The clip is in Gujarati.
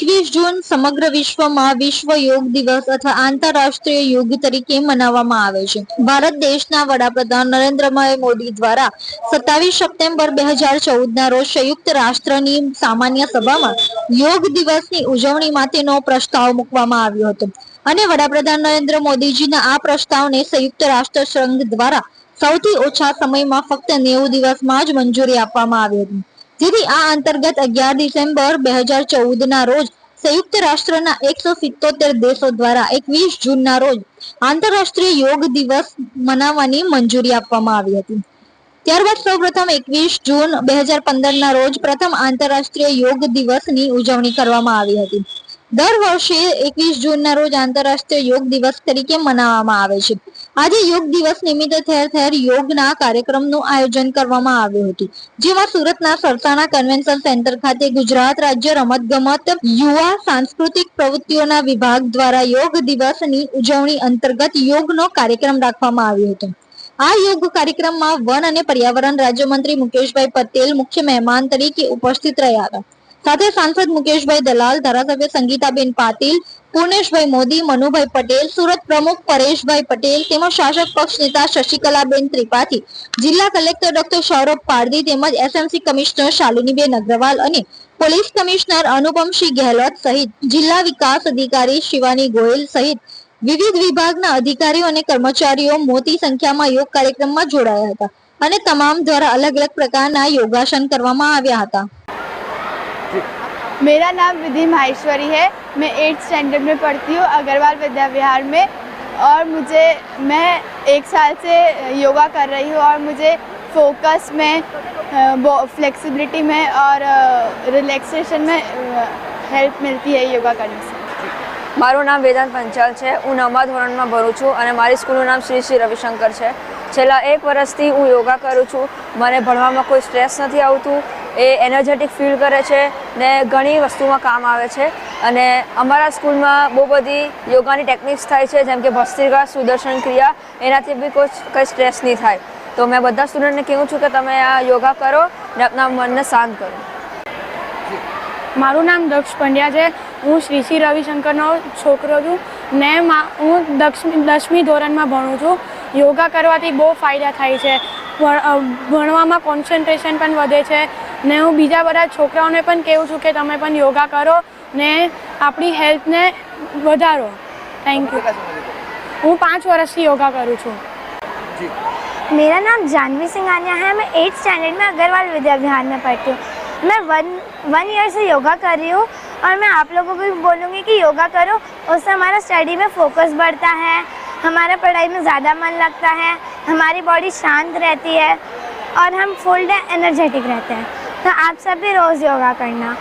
એકવીસ જૂન સમગ્ર વિશ્વમાં વિશ્વ યોગ દિવસ અથવા આંતરરાષ્ટ્રીય યોગ તરીકે મનાવવામાં આવે છે. ભારત દેશના વડાપ્રધાન નરેન્દ્રભાઈ મોદી દ્વારા સત્તાવીસ સપ્ટેમ્બર બે હજાર ચૌદ ના રોજ સંયુક્ત રાષ્ટ્રની સામાન્ય સભામાં યોગ દિવસની ઉજવણી માટેનો પ્રસ્તાવ મૂકવામાં આવ્યો હતો. અને વડાપ્રધાન નરેન્દ્ર મોદીજીના આ પ્રસ્તાવને સંયુક્ત રાષ્ટ્ર સંઘ દ્વારા સૌથી ઓછા સમયમાં ફક્ત નેવું દિવસમાં જ મંજૂરી આપવામાં આવી હતી. જેથી આ અંતર્ગત અગિયાર ડિસેમ્બર બે હજાર ચૌદ ના રોજ સંયુક્ત રાષ્ટ્રના એકસો સિત્તોતેર દેશો દ્વારા એકવીસ જૂનના રોજ આંતરરાષ્ટ્રીય યોગ દિવસ મનાવવાની મંજૂરી આપવામાં આવી હતી. ત્યારબાદ સૌપ્રથમ એકવીસ જૂન બે હજાર પંદર ના રોજ પ્રથમ આંતરરાષ્ટ્રીય યોગ દિવસની ઉજવણી કરવામાં આવી હતી. દર વર્ષે એકવીસ જૂનના રોજ આંતરરાષ્ટ્રીય યોગ દિવસ તરીકે મનાવવામાં આવે છે. આજે યોગ દિવસ નિમિત્તે ઠેર ઠેર યોગના કાર્યક્રમનું આયોજન કરવામાં આવ્યું હતું. જેમાં સુરતના સરસાણા કન્વેન્શન સેન્ટર ખાતે ગુજરાત રાજ્ય રમતગમત યુવા સાંસ્કૃતિક પ્રવૃત્તિઓના વિભાગ દ્વારા યોગ દિવસની ઉજવણી અંતર્ગત યોગનો કાર્યક્રમ રાખવામાં આવ્યો હતો. આ યોગ કાર્યક્રમમાં વન અને પર્યાવરણ રાજ્યમંત્રી મુકેશભાઈ પટેલ મુખ્ય મહેમાન તરીકે ઉપસ્થિત રહ્યા હતા. સાથે સાંસદ મુકેશભાઈ દલાલ, ધારાસભ્ય સંગીતાબેન પાટીલ, પૂર્ણેશભાઈ મોદી, મનુભાઈ પટેલ, સુરત પ્રમુખ પરેશભાઈ પટેલ તેમજ શાસક પક્ષ નેતા શશિકલાબેન ત્રિપાઠી, જિલ્લા કલેક્ટર ડોક્ટર સૌરભ પારધી તેમજ એસએમસી કમિશનર શાલિનીબેન અગ્રવાલ અને પોલીસ કમિશનર અનુપમસિંહ ગેહલોત સહિત જિલ્લા વિકાસ અધિકારી શિવાની ગોયલ સહિત વિવિધ વિભાગના અધિકારીઓ અને કર્મચારીઓ મોટી સંખ્યામાં યોગ કાર્યક્રમમાં જોડાયા હતા અને તમામ દ્વારા અલગ અલગ પ્રકારના યોગાસન કરવામાં આવ્યા હતા. मेरा नाम विधि माहेश्वरी है मैं एट्थ स्टैंडर्ड में पढ़ती हूँ अग्रवाल विद्या विहार में और मुझे मैं एक साल से योगा कर रही हूँ और मुझे फोकस में फ्लेक्सिबिलिटी में और रिलैक्सेशन में हेल्प मिलती है योगा करने से મારું નામ વેદાંત પંચાલ છે હું નવમા ધોરણમાં ભણું છું અને મારી સ્કૂલનું નામ શ્રી શ્રી રવિશંકર છે છેલ્લા એક વર્ષથી હું યોગા કરું છું મને ભણવામાં કોઈ સ્ટ્રેસ નથી આવતું એ એનર્જેટિક ફીલ કરે છે ને ઘણી વસ્તુમાં કામ આવે છે. અને અમારા સ્કૂલમાં બહુ બધી યોગાની ટેકનિક્સ થાય છે, જેમ કે ભસ્ત્રિકા, સુદર્શન ક્રિયા, એનાથી બી કોઈ કંઈ સ્ટ્રેસ નહીં થાય. તો મેં બધા સ્ટુડન્ટને કહું છું કે તમે આ યોગા કરો ને આપના મનને શાંત કરો. મારું નામ દક્ષ પંડ્યા છે. હું શ્રી શ્રી રવિશંકરનો છોકરો છું. ને હું દક્ષમી દસમી ધોરણમાં ભણું છું. યોગા કરવાથી બહુ ફાયદા થાય છે. ભણવામાં કોન્સન્ટ્રેશન પણ વધે છે. ને હું બીજા બધા છોકરાઓને પણ કહું છું કે તમે પણ યોગા કરો ને આપણી હેલ્થને વધારો થેન્ક યુ હું પાંચ વર્ષથી યોગા કરું છું मेरा नाम जानवी सिंघानिया है मैं एट्थ स्टैंडर्ड में अग्रवाल विद्या विहार में पढ़ती हूँ मैं वन वन ईयर से योगा कर रही हूँ और मैं आप लोगों को भी बोलूँगी कि योगा करो उससे हमारा स्टडी में फोकस बढ़ता है हमारा पढ़ाई में ज़्यादा मन लगता है हमारी बॉडी शांत रहती है और हम फुल डे एनर्जेटिक रहते हैं तो आप सब भी रोज़ योगा करना